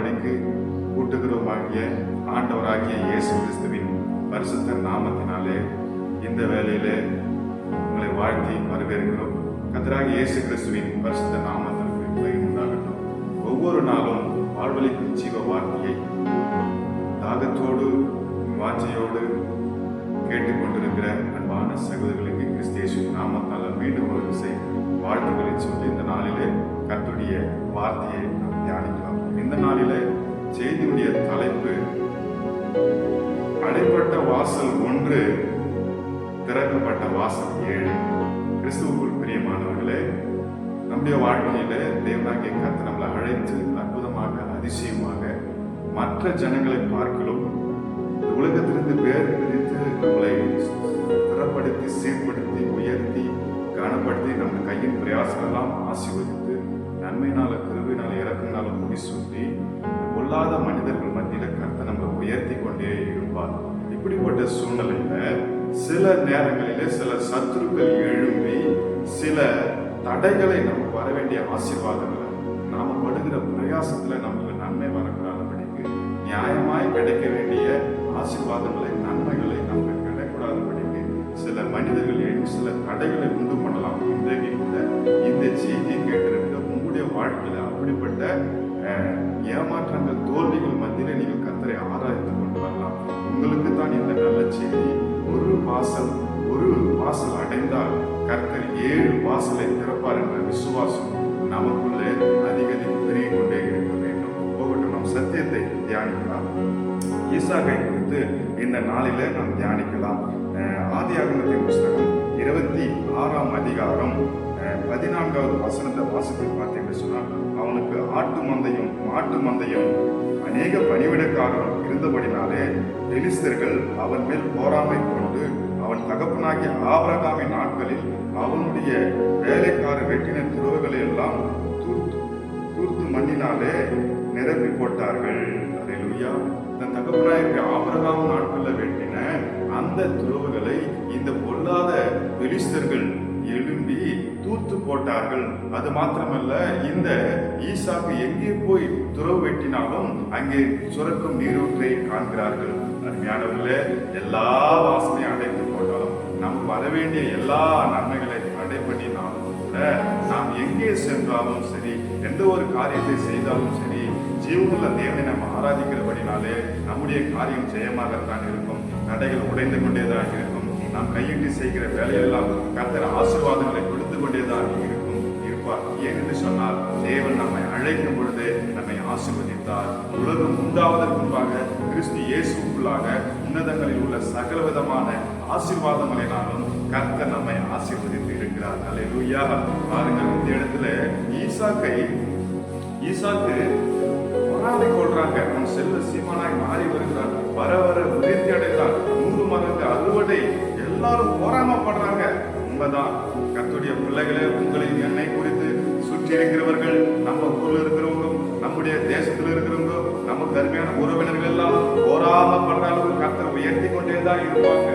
நடக்கக்கூடாதபடிக்கு கூட்டுகிறோமாகிய ஆண்டவராகிய இயேசு கிறிஸ்துவின் பரிசுத்த நாமத்தினாலே இந்த வேலையிலே உங்களை வாழ்த்தி வரவேற்கிறோம். கத்தராக இயேசு கிறிஸ்துவின் பரிசுத்த நாமத்திற்கு உண்டாகட்டும். ஒவ்வொரு நாளும் வாழ்வழிக்கும் ஜீவ வார்த்தையை தாகத்தோடு வாஞ்சையோடு கேட்டுக்கொண்டிருக்கிற அன்பான சகோதரர்களுக்கு கிறிஸ்தேசு நாமத்தால் மீண்டும் ஒரு விசை வாழ்த்துக்களை சொல்லி இந்த நாளிலே கத்துடைய வார்த்தையை நாம் தியானிக்கலாம். இந்த நாளில செய்தியுடைய தலைப்பு அடைப்பட்ட வாசல் ஒன்று திறக்கப்பட்ட வாசல் ஏழு. கிறிஸ்துவுக்குள் பிரியமானவர்களே நம்முடைய வாழ்க்கையில தேவனாகிய கத்தை நம்மளை அழைத்து அற்புதமாக அதிசயமாக மற்ற ஜனங்களை பார்க்கலும் உலகத்திலிருந்து பேர் பிரித்து நம்மளை திறப்படுத்தி சீர்படுத்தி உயர்த்தி கனப்படுத்தி நம்ம கையின் பிரயாசம் எல்லாம் ஆசிர்வதி நன்மையினால கருவினால இறக்குனால முடி சுற்றி பொல்லாத மனிதர்கள் மத்தியில கருத்தை நம்ம உயர்த்தி கொண்டே இருப்பார். இப்படிப்பட்ட சூழ்நிலையில சில நேரங்களிலே சில சத்துருக்கள் எழும்பி சில தடைகளை நமக்கு வர வேண்டிய ஆசீர்வாதங்களை நாம படுகிற பிரயாசத்துல நமக்கு நன்மை வரக்கூடாதபடிக்கு நியாயமாய் கிடைக்க வேண்டிய ஆசீர்வாதங்களை நன்மைகளை நமக்கு கிடைக்கூடாதபடிக்கு சில மனிதர்கள் எழும்பி சில தடைகளை உண்டு பண்ணலாம் இன்றைக்கு கூட. இந்த செய்தியை கேட்டு வாழ்க்கையில் அப்படிப்பட்ட அஹ், ஏமாற்றங்கள் தோல்விகள் மத்தியில் நீங்கள் கத்தரை ஆராய்ந்து கொண்டு வரலாம். உங்களுக்கு தான் இந்த நல்ல செய்தி ஒரு வாசல் ஒரு வாசல் அடைந்தால் கர்த்தர் ஏழு வாசலை திறப்பார் என்ற விசுவாசம் நமக்குள்ளே அதிகரித்து பெருகிக் கொண்டே இருக்க வேண்டும். போகட்டும் நம் சத்தியத்தை தியானிக்கலாம். ஈசாகை குறித்து இந்த நாளில நாம் தியானிக்கலாம். அஹ், ஆதியாகமத்தின் புஸ்தகம் இருபத்தி ஆறாம் அதிகாரம் பதினான்காவது வசனத்தை வாசித்து பார்த்தீங்கன்னு சொன்னால் அவனுக்கு ஆட்டு மந்தையும் மாட்டு மந்தையும் அநேக பணிவிடக்காரரும் இருந்தபடினாலே பெலிஸ்தர்கள் அவன் மேல் போராமை கொண்டு அவன் தகப்பனாகிய ஆபரகாமின் நாட்களில் அவனுடைய வேலைக்கார வெட்டின துறவுகளை எல்லாம் தூர்த்து தூர்த்து மண்ணினாலே நிரப்பி போட்டார்கள். அல்லேலூயா தன் தகப்பனாயிருக்க ஆபரகாம் நாட்களில் வெட்டின அந்த துறவுகளை இந்த பொல்லாத பெலிஸ்தர்கள் போட்டார்கள். அது மாத்திரமல்ல இந்த ஈசாக்கு எங்கே போய் துறவு வெட்டினாலும் அங்கே சுரக்கும் நீரூற்றை காண்கிறார்கள். அருமையானவர்களே எல்லா வாசனையும் அடைத்து போட்டாலும் நாம் வர வேண்டிய எல்லா நன்மைகளை அடைபடினாலும் கூட நாம் எங்கே சென்றாலும் சரி எந்த ஒரு காரியத்தை செய்தாலும் சரி ஜீவனுள்ள தேவனை நம்ம ஆராதிக்கிறபடினாலே நம்முடைய காரியம் ஜெயமாகத்தான் இருக்கும். நடைகள் உடைந்து கொண்டேதான் இருக்கும். நாம் கையிட்டு செய்கிற வேலையெல்லாம் கர்த்தர் ஆசீர்வாதங்களை கொடுத்து கொண்டேதான் இருக்கும். இருப்பார். ஏனென்று சொன்னால் தேவன் நம்மை அழைக்கும் பொழுது நம்மை ஆசிர்வதித்தார். உலகம் உண்டாவதற்கு முன்பாக கிறிஸ்து இயேசுக்குள்ளாக உன்னதங்களில் உள்ள சகல விதமான ஆசீர்வாதங்களினாலும் கர்த்தர் நம்மை ஆசீர்வதித்து இருக்கிறார். அல்லேலூயா பாருங்கள் இந்த இடத்துல ஈசாக்கை ஈசாக்கு பொறாமை கொள்றாங்க அவன் செல்வ சீமானாய் மாறி வருகிறான். வர வர விருத்தி அடைந்தார் நூறு மடங்கு அறுவடை. எல்லாரும் பொறாமப்படுறாங்க உண்மைதான். கர்த்தருடைய பிள்ளைகளே உங்களை என்னை குறித்து சுற்றி இருக்கிறவர்கள் நம்ம ஊர்ல இருக்கிறவங்க நம்முடைய தேசத்துல இருக்கிறவங்க நமக்கு அருமையான உறவினர்கள் எல்லாம் போராம அளவுக்கு கர்த்தர் உயர்த்தி கொண்டே தான் இருப்பாங்க.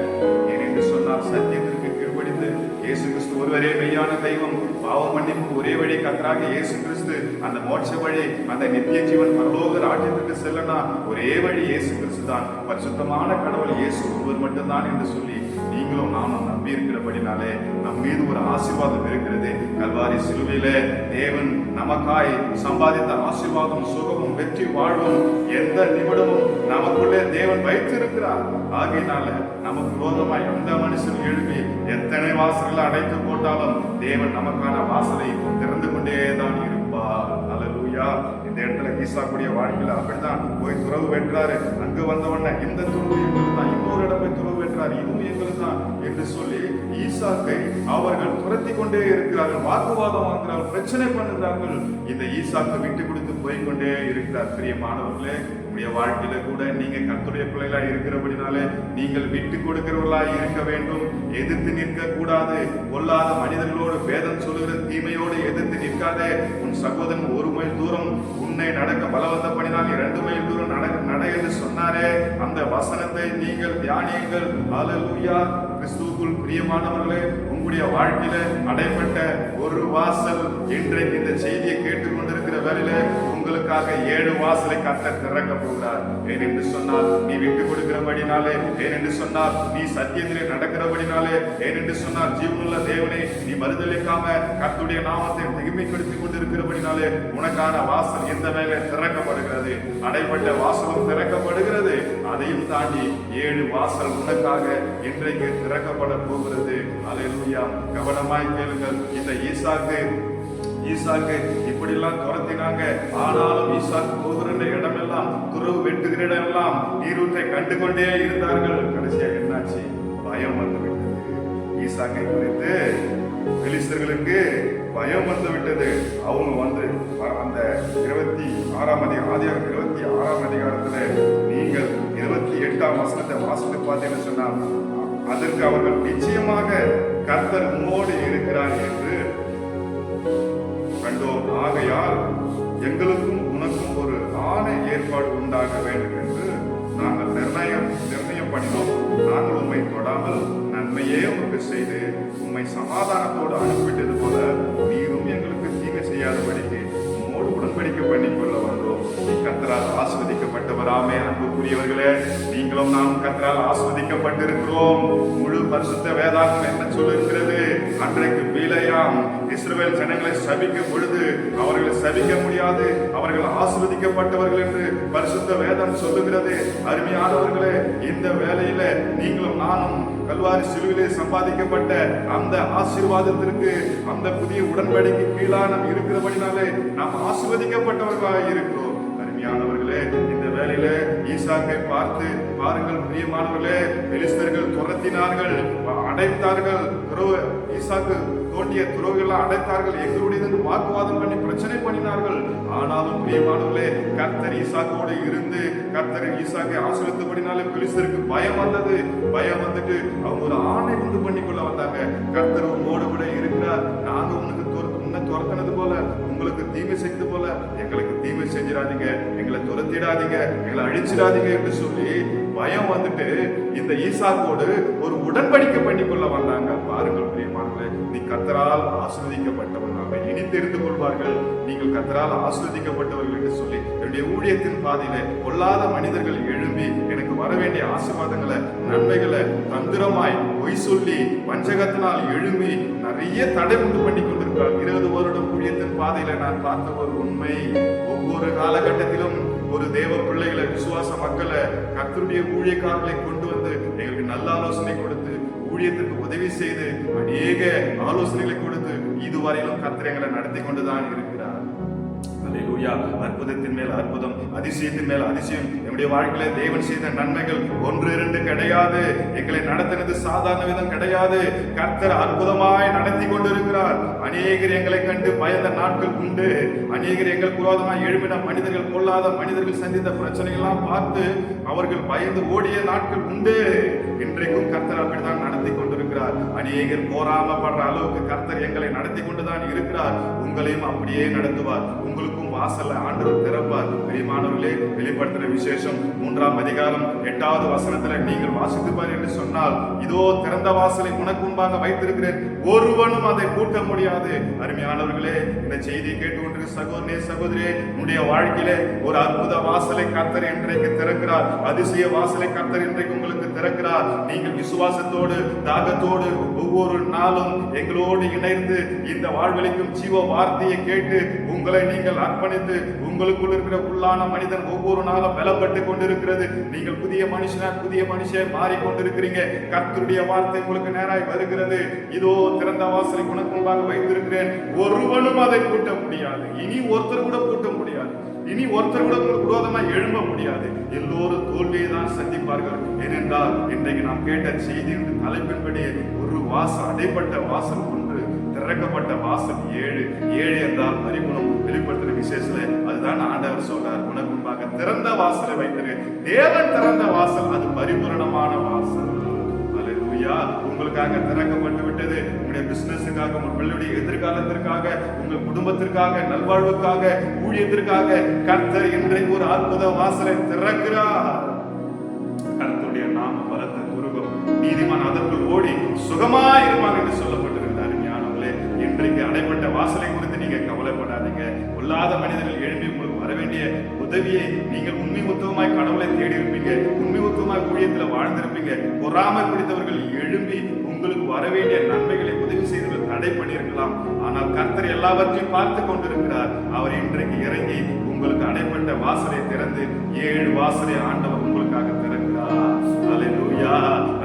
ஏனென்று சொன்னால் சத்தியத்திற்கு கீழ்ப்படிந்து இயேசு கிறிஸ்து ஒருவரே மெய்யான தெய்வம். பாவம் மன்னிப்பு ஒரே வழி கத்தராக இயேசு கிறிஸ்து. அந்த மோட்ச வழி அந்த நித்திய ஜீவன் பரலோக ராஜ்யத்துக்கு செல்லனா ஒரே வழி இயேசு கிறிஸ்து தான் பரிசுத்தமான கடவுள் இயேசு ஒருவர் மட்டும்தான் என்று சொல்லி நீங்களும் நானும் நம்பி இருக்கிறபடினாலே நம் மீது ஒரு ஆசீர்வாதம் இருக்கிறது. கல்வாரி சிலுவையிலே தேவன் நமக்காய் சம்பாதித்த ஆசீர்வாதம் சுகமும் வெற்றி வாழ்வும் எந்த நிமிடமும் நமக்குள்ளே தேவன் வைத்திருக்கிறார். ஆகையினால நமக்கு விரோதமாய் எந்த மனுஷன் எழுப்பி எத்தனை வாசல்களை அடைத்து போட்டாலும் தேவன் நமக்கான வாசலை திறந்து கொண்டே தான் இருப்பார். அலலூயா ஈசாக்குடைய வாழ்க்கையில் அப்படிதான் போய் துறவு வென்றாரு அங்கு வந்தவன இந்த துறவு எங்களுக்கு தான் இன்னொரு இடம் போய் துறவு வென்றார் இதுவும் எங்களுக்கு தான் என்று சொல்லி ஈசாக்கை அவர்கள் துரத்தி கொண்டே இருக்கிறார்கள். வாக்குவாதம் வாங்குகிறார்கள். பிரச்சனை பண்ணுகிறார்கள். இந்த ஈசாக்கை விட்டு கொடுத்து போய் கொண்டே இருக்கிறார். பிரியமானவர்களே உங்களுடைய வாழ்க்கையில கூட நீங்க கத்துடைய பிள்ளைகளா இருக்கிறபடினாலே நீங்கள் விட்டு கொடுக்கிறவர்களா இருக்க வேண்டும். எதிர்த்து நிற்க கூடாது. கொல்லாத மனிதர்களோடு வேதம் சொல்லுகிற தீமையோடு எதிர்த்து நிற்காதே. உன் சகோதரன் ஒரு மைல் தூரம் உன்னை நடக்க பலவந்த பண்ணினால் இரண்டு மைல் தூரம் நடக்க நட என்று சொன்னாரே. அந்த வசனத்தை நீங்கள் தியானியுங்கள். அலலூயா கிறிஸ்துவுக்குள் பிரியமானவர்களே உங்களுடைய வாழ்க்கையில அடைப்பட்ட ஒரு வாசல் இன்றைக்கு இந்த செய்தியை கேட்டுக்கொண்டிருக்கிற வேலையில உங்களுக்காக ஏழு வாசலை கத்தர் திறக்க போகிறார் ஏனென்று சொன்னால் நீ விட்டு கொடுக்கிறபடினாலே ஏனென்று சொன்னால் நீ சத்தியத்திலே நடக்கிறபடினாலே ஏனென்று சொன்னால் ஜீவனுள்ள தேவனே நீ மறுதளிக்காம கத்துடைய நாமத்தை மகிமைப்படுத்திக் கொண்டிருக்கிறபடினாலே உனக்கான வாசல் எந்த வேலை திறக்கப்படுகிறது. அடைப்பட்ட வாசலும் திறக்கப்படுகிறது. அதையும் தாண்டி ஏழு வாசல் உனக்காக இன்றைக்கு திறக்கப்பட போகிறது. அலையா கவனமாய் கேளுங்கள். இந்த ஈசாக்கு ஈசாக்கு இப்படிலாம் துரத்தினாங்க. ஆனாலும் ஈசாக்கு போகிற இடமெல்லாம் துறவு வெட்டுகிற இடமெல்லாம் நீரூற்றை கண்டு கொண்டே இருந்தார்கள். கடைசியா என்னாச்சு? பயம் வந்து விட்டது ஈசாக்கை குறித்து பெலிஸ்தர்களுக்கு பயம் வந்து விட்டது அவங்க வந்து அந்த இருபத்தி ஆறாம் அதிகாரம் ஆதியாகம் இருபத்தி ஆறாம் அதிகாரத்துல நீங்கள் இருபத்தி எட்டாம் வசனத்தை வாசித்து பார்த்தீங்கன்னு சொன்னா அதற்கு அவர்கள் நிச்சயமாக கர்த்தர் உம்மோடு இருக்கிறார் என்று கண்டோம் ஆகையால் எங்களுக்கும் உனக்கும் ஒரு ஆணை ஏற்பாடு உண்டாக வேண்டும் என்று நாங்கள் நிர்ணயம் நிர்ணயம் பண்ணினோம் நாங்கள் உம்மை தொடாமல் நன்மையே உங்களுக்கு செய்து உம்மை சமாதானத்தோடு அனுப்பிவிட்டது போல நீரும் எங்களுக்கு தீமை செய்யாதபடிக்கு உம்மோடு உடன்படிக்கை பண்ணிக்கொள்ள வந்தோம். நீ கத்தரால் ஆஸ்வதிக்கப்பட்டவராமே அன்புக்குரியவர்களே நீங்களும் நாம் கத்தரால் ஆஸ்வதிக்கப்பட்டிருக்கிறோம். முழு பரிசுத்த வேதாகம் என்ன சொல்லிருக்கிறது? அன்றைக்கு பீலையாம் இஸ்ரேல் ஜனங்களை சபிக்கும் பொழுது அவர்களை சபிக்க முடியாது அவர்கள் ஆஸ்வதிக்கப்பட்டவர்கள் என்று பரிசுத்த வேதம் சொல்லுகிறது. அருமையானவர்களே இந்த வேலையில நீங்களும் நானும் கல்வாரி சிலுவிலே சம்பாதிக்கப்பட்ட அந்த ஆசீர்வாதத்திற்கு அந்த புதிய உடன்படிக்கை கீழாக நாம் இருக்கிறபடினாலே நாம் ஆசிர்வதிக்கப்பட்டவர்களாக இருக்கிறோம் அருமையானவர்களே இந்த வேலையில ஈசாக்கை பார்த்து பாருங்கள் பிரியமானவர்களே பெலிஸ்தர்கள் துரத்தினார்கள் அடைத்தார்கள். துறவு ஈசாக்கு தோண்டிய துறவுகள்லாம் அடைத்தார்கள் எங்களுடையது வாக்குவாதம் பண்ணி பிரச்சனை பண்ணினார்கள். ஆனாலும் பிரியமானவர்களே கர்த்தர் ஈசாக்கோடு இருந்து கர்த்தர் ஈசாக்கை ஆசிரியத்தபடினாலே பெலிஸ்தருக்கு பயம் வந்தது. பயம் வந்துட்டு அவங்க ஒரு ஆணை உண்டு பண்ணிக்கொள்ள தீமை செஞ்சிடாதீங்க எங்களை துரத்திடாதீங்க எங்களை அழிச்சிடாதீங்க என்று சொல்லி பயம் வந்துட்டு இந்த ஈசாக்கோடு ஒரு உடன்படிக்கை பண்ணிக்கொள்ள வந்தாங்க. பாருங்கள் பிரியமானவர்களே நீ கத்தரால் ஆஸ்வதிக்கப்பட்டவர்களாக இனி தெரிந்து கொள்வார்கள். நீங்கள் கத்தரால் ஆஸ்வதிக்கப்பட்டவர்கள் என்று சொல்லி என்னுடைய ஊழியத்தின் பாதையில பொல்லாத மனிதர்கள் எழும்பி வர வேண்டிய ஆசீர்வாதங்களை நன்மைகளை தந்திரமாய் பொய் சொல்லி வஞ்சகத்தினால் எழும்பி நிறைய தடை உண்டு பண்ணி கொண்டிருக்கிறார் இருபது வருடம் ஊழியத்தின் பாதையில நான் பார்த்த ஒரு உண்மை. ஒவ்வொரு காலகட்டத்திலும் ஒரு தேவ பிள்ளைகளை விசுவாச மக்களை கத்தருடைய ஊழியக்காரர்களை கொண்டு வந்து எங்களுக்கு நல்ல ஆலோசனை கொடுத்து ஊழியத்திற்கு உதவி செய்து அநேக ஆலோசனைகளை கொடுத்து இதுவரையிலும் கத்திரங்களை நடத்தி கொண்டுதான் இருக்கு அல்லேலூயா அற்புதத்தின் மேல் அற்புதம் அதிசயத்தின் மேல் அதிசயம். என்னுடைய வாழ்க்கையில தேவன் செய்த நன்மைகள் ஒன்று இரண்டு கிடையாது. எங்களை நடத்தினது சாதாரண விதம் கிடையாது. கர்த்தர் அற்புதமாய் நடத்தி கொண்டிருக்கிறார். அநேகர் எங்களை கண்டு பயந்த நாட்கள் உண்டு. அநேகர் எங்கள் குரோதமாய் எழுப்பின மனிதர்கள் கொள்ளாத மனிதர்கள் சந்தித்த பிரச்சனைகள்லாம் பார்த்து அவர்கள் பயந்து ஓடிய நாட்கள் உண்டு. இன்றைக்கும் கர்த்தர் அப்படித்தான் நடத்தி இருக்கிறார். அநேகர் போராமப்படுற அளவுக்கு கர்த்தர் எங்களை நடத்தி கொண்டுதான் இருக்கிறார். உங்களையும் அப்படியே நடத்துவார். உங்களுக்கும் வாசல்ல ஆண்டவர் திறப்பார். பிரியமானவர்களே வெளிப்படுத்துற விசேஷம் மூன்றாம் அதிகாரம் எட்டாவது வசனத்துல நீங்கள் வாசித்து பாரு என்று சொன்னால் இதோ திறந்த வாசலை உனக்கு முன்பாக வைத்திருக்கிறேன். ஒருவனும் அதை கூட்ட முடியாது. அருமையானவர்களே இந்த செய்தியை கொண்டிருக்க சகோதரே சகோதரே உன்னுடைய வாழ்க்கையிலே ஒரு அற்புத வாசலை கர்த்தர் இன்றைக்கு திறக்கிறார். அதிசய வாசலை கர்த்தர் இன்றைக்கு திறக்கிறார் நீங்கள் விசுவாசத்தோடு தாகத்தோடு ஒவ்வொரு நாளும் எங்களோடு இணைந்து இந்த வாழ்வழிக்கும் ஜீவ வார்த்தையை கேட்டு உங்களை நீங்கள் அர்ப்பணித்து உங்களுக்குள் இருக்கிற உள்ளான மனிதன் ஒவ்வொரு நாளும் பலப்பட்டு கொண்டிருக்கிறது. நீங்கள் புதிய மனுஷனா புதிய மனுஷன் மாறிக்கொண்டிருக்கிறீங்க. கர்த்தருடைய வார்த்தை உங்களுக்கு நேராய் வருகிறது. இதோ திறந்த வாசலை உனக்கு முன்பாக வைத்திருக்கிறேன். ஒருவனும் அதை பூட்ட முடியாது. இனி ஒருத்தர் கூட கூட்ட முடியாது. இனி ஒருத்தர் கூட உங்களுக்கு விரோதமாக எழும்ப முடியாது. எல்லோரும் தோல்வியை தான் சந்திப்பார்கள். ஏனென்றால் இன்றைக்கு நாம் கேட்ட செய்தியின் தலைப்பின்படி ஒரு வாசல் அடைப்பட்ட வாசல் ஒன்று திறக்கப்பட்ட வாசல் ஏழு. ஏழு என்றால் பரிபுணம் வெளிப்படுத்துற விசேஷத்துல அதுதான் ஆண்டவர் சொல்றார். உனக்கு முன்பாக திறந்த வாசலை வைத்திரு. தேவன் திறந்த வாசல் அது பரிபூரணமான வாசல். அலுவயா உங்களுக்காக திறக்கப்பட்டு விட்டது. உங்களுடைய பிசினஸுக்காக உங்கள் பிள்ளையுடைய எதிர்காலத்திற்காக உங்கள் குடும்பத்திற்காக நல்வாழ்வுக்காக ஊழியத்திற்காக கர்த்தர் இன்றைக்கு ஒரு அற்புத வாசலை திறக்கிறார். கர்த்தருடைய நாம பலத்த துருகம் நீதிமான் அதற்குள் ஓடி சுகமாயிருப்பான் என்று சொல்லப்பட்டிருந்தார் ஞானங்களே இன்றைக்கு அடைப்பட்ட வாசலை குறித்து நீங்க கவலைப்படாதீங்க. பொல்லாத மனிதர்கள் எழுப்பி வர வேண்டிய உதவியை நீங்கள் உண்மை உத்தவமாய் கடவுளை தேடி இருப்பீங்க. உண்மை உத்தவமாய் ஊழியத்தில் வாழ்ந்திருப்பீங்க. பொறாமை பிடித்தவர்கள் எழும்பி உங்களுக்கு வர வேண்டிய நன்மைகளை உதவி செய்தவர்கள் தடை பண்ணியிருக்கலாம். ஆனால் கர்த்தர் எல்லாவற்றையும் பார்த்து கொண்டிருக்கிறார். அவர் இன்றைக்கு இறங்கி உங்களுக்கு அடைப்பட்ட வாசலை திறந்து ஏழு வாசலை ஆண்டவர் உங்களுக்காக திறக்கிறார்.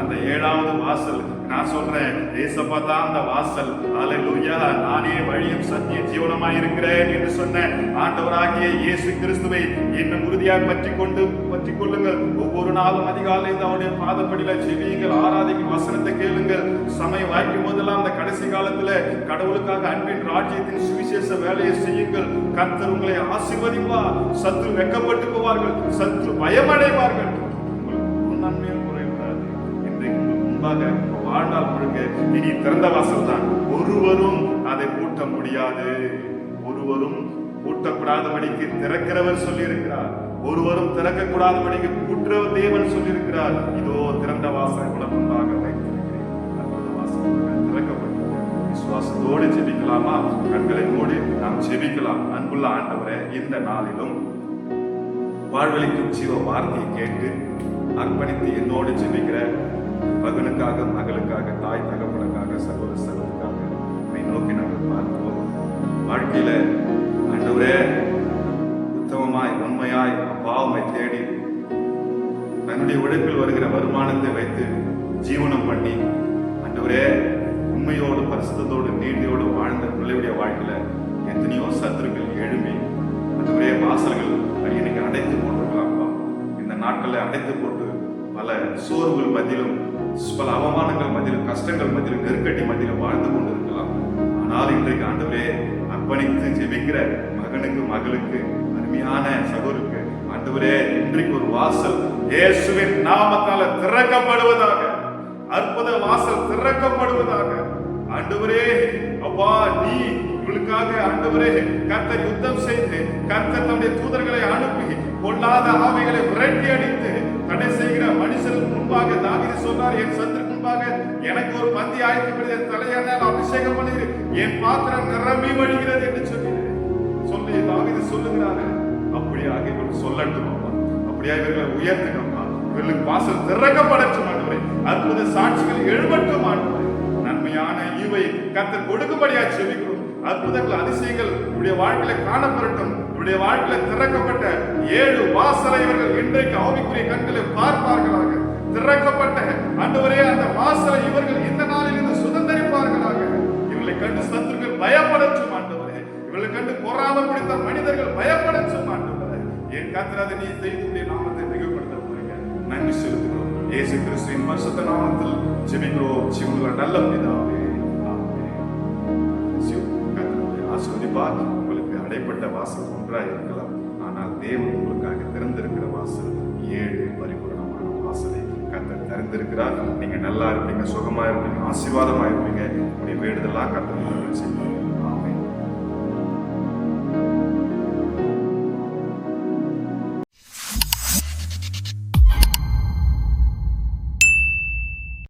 அந்த ஏழாவது வாசல் நான் சொல்றேன் ஏசப்பா தான் அந்த வாசல். அல்லேலூயா நானே வழியும் சத்திய ஜீவனமாய் இருக்கிறேன் என்று சொன்ன ஆண்டவராகிய இயேசு கிறிஸ்துவை என்ன உறுதியாக பற்றி கொண்டு பற்றி கொள்ளுங்கள். ஒவ்வொரு நாளும் அதிகாலை அவருடைய பாதப்படியில செவியுங்கள் ஆராதிக்கும் வசனத்தை கேளுங்கள். சமயம் வாய்க்கும் போதெல்லாம் அந்த கடைசி காலத்துல கடவுளுக்காக அன்பின் ராஜ்யத்தின் சுவிசேஷ வேலையை செய்யுங்கள். கர்த்தர் உங்களை ஆசீர்வதிப்பார். சத்ரு வெக்கப்பட்டு போவார்கள். சத்ரு பயமடைவார்கள். நன்மையும் குறைவிடாது இன்றைக்கு முன்பாக வாழ்நாள் முழுக்க இனி திறந்த வாசல் தான் ஒருவரும் அதை பூட்ட முடியாது. ஒருவரும் பூட்டக்கூடாதபடிக்கு திறக்கிறவர் சொல்லியிருக்கிறார். ஒருவரும் திறக்கக்கூடாதபடிக்கு பூட்டுற தேவன் சொல்லியிருக்கிறார். இதோ திறந்த வாசல் உலக விசுவாசத்தோடு ஜெபிக்கலாமா? கண்களை மூடி நாம் ஜெபிக்கலாம். அன்புள்ள ஆண்டவரே இந்த நாளிலும் வாழ்வழிக்கும் ஜீவ வார்த்தையை கேட்டு அர்ப்பணித்து என்னோடு ஜெபிக்கிற மகனுக்காக மகளுக்காக தாய் தகப்பனுக்காக சகோதர சகோதரக்காக உம்மை நோக்கி நாங்கள் பார்க்கிறோம். வாழ்க்கையில ஆண்டவரே உத்தமமாய் உண்மையாய் பாவமை தேடி தன்னுடைய உழைப்பில் வருகிற வருமானத்தை வைத்து ஜீவனம் பண்ணி ஆண்டவரே உண்மையோடு பரிசுத்தோடு நீதியோடு வாழ்ந்த பிள்ளையுடைய வாழ்க்கையில எத்தனையோ சத்துருக்கள் எழும்பி ஆண்டவரே வாசல்கள் இன்னைக்கு அடைத்து போட்டிருக்கலாம் இந்த நாட்களில் அடைத்து போட்டு பல சோர்வுகள் மத்தியிலும் பல அவமானங்கள் மத்தியிலும் கஷ்டங்கள் மத்தியிலும் நெருக்கடி மத்தியிலும் வாழ்ந்து கொண்டு இருக்கலாம் ஆனால் இன்றைக்கு ஆண்டவரே அர்ப்பணித்து ஜெபிக்கிற மகனுக்கு மகளுக்கு அருமையான சகோருக்கு ஆண்டவரே இன்றைக்கு ஒரு வாசல் இயேசுவின் நாமத்தால திறக்கப்படுவதாக அற்புத வாசல் திறக்கப்படுவதாக ஆண்டவரே அப்பா நீ இவளுக்காக ஆண்டவரே கர்த்தர் யுத்தம் செய்து கர்த்தர் தன்னுடைய தூதர்களை அனுப்பி பொல்லாத ஆவிகளை விரட்டி அடித்து தடை செய்கிற மனுஷருக்கு முன்பாக தாவிதி சொன்னார் என் சத்துருக்கு முன்பாக எனக்கு ஒரு பந்தி ஆயத்தப்படுது என் தலையானால் அபிஷேகம் பண்ணுது என் பாத்திரம் நிரம்பி வழிகிறது என்று சொல்லி சொல்லி தாவிதி சொல்லுகிறாரு. அப்படியாக இவர்கள் சொல்லட்டும் அப்பா. அப்படியா இவர்களை உயர்த்துக்கப்பா இவர்களுக்கு வாசல் திறக்கப்படட்டும் ஆண்டவரே. அற்புத சாட்சிகள் எழுபட்டும் ஆண்டவரே. நன்மையான ஈவை கர்த்தர் கொடுக்கும்படியா செவிக்கும் அற்புதங்கள் அதிசயங்கள் இவருடைய வாழ்க்கையில காணப்படட்டும். இவருடைய வாழ்க்கையில திறக்கப்பட்ட ஏழு வாசலை இவர்கள் இன்றைக்கு ஆவிக்குரிய கண்களை பார்ப்பார்களாக. திறக்கப்பட்ட அன்றுவரே அந்த வாசலை இவர்கள் இந்த நாளில் இருந்து சுதந்திரிப்பார்களாக. இவர்களை கண்டு சத்துருக்கள் பயப்படச்சும் ஆண்டவரே. இவர்களை கண்டு பொறாம பிடித்த மனிதர்கள் பயப்படச்சும் ஆண்டவரே. என் கத்திராத நீ செய்துடைய நாமத்தை மிகப்படுத்த போறீங்க. நன்றி செலுத்துகிறோம். இயேசு கிறிஸ்துவின் வருஷத்த நாமத்தில் ஜெபிக்கிறோம். ஜீவனுள்ள நல்ல பிதாவே. கர்த்தருடைய உங்களுக்கு அடைப்பட்ட வாசல் ஒன்றாக இருக்கலாம். ஆனால் தேவன் உங்களுக்காக திறந்திருக்கிற வாசல் ஏழு பரிபூரணமான வாசலை கத்தர் திறந்திருக்கிறார். நீங்க நல்லா இருப்பீங்க சுகமா இருப்பீங்க ஆசீர்வாதமா இருப்பீங்க. உங்களுடைய வேண்டுதலா கத்தர் செய்வாங்க